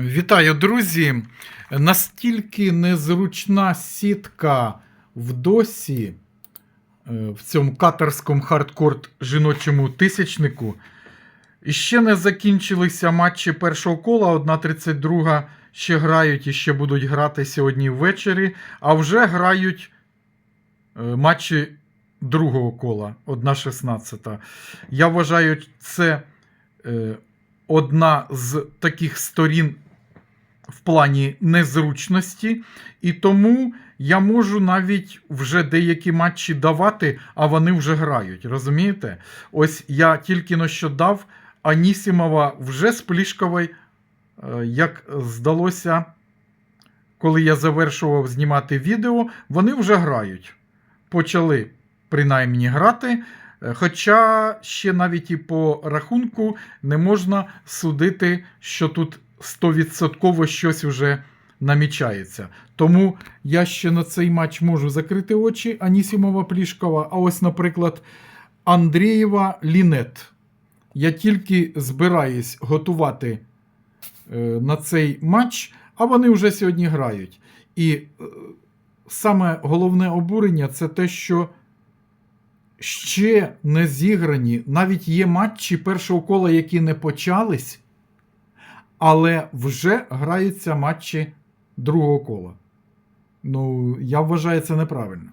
Вітаю, друзі! Настільки незручна сітка в досі е, в цьому катерському хардкорт жіночому тисячнику. Ще не закінчилися матчі першого кола. 1.32 ще грають і ще будуть грати сьогодні ввечері. А вже грають е, матчі другого кола 1.16. Я вважаю, це е, одна з таких сторін в плані незручності, і тому я можу навіть вже деякі матчі давати, а вони вже грають. Розумієте? Ось я тільки но що дав Анісімова вже з Плішкової, е, як здалося, коли я завершував знімати відео, вони вже грають. Почали принаймні грати. Е, Хоча ще навіть і по рахунку не можна судити, що тут 100% щось вже намічається. Тому я ще на цей матч можу закрити очі Анісімова Плішкова. А ось, наприклад, Андрієва Лінет. Я тільки збираюсь готувати е, на цей матч, а вони вже сьогодні грають. І е, саме головне обурення це те, що ще не зіграні. Навіть є матчі першого кола, які не почались, але вже граються матчі другого кола. Ну, я вважаю це неправильно.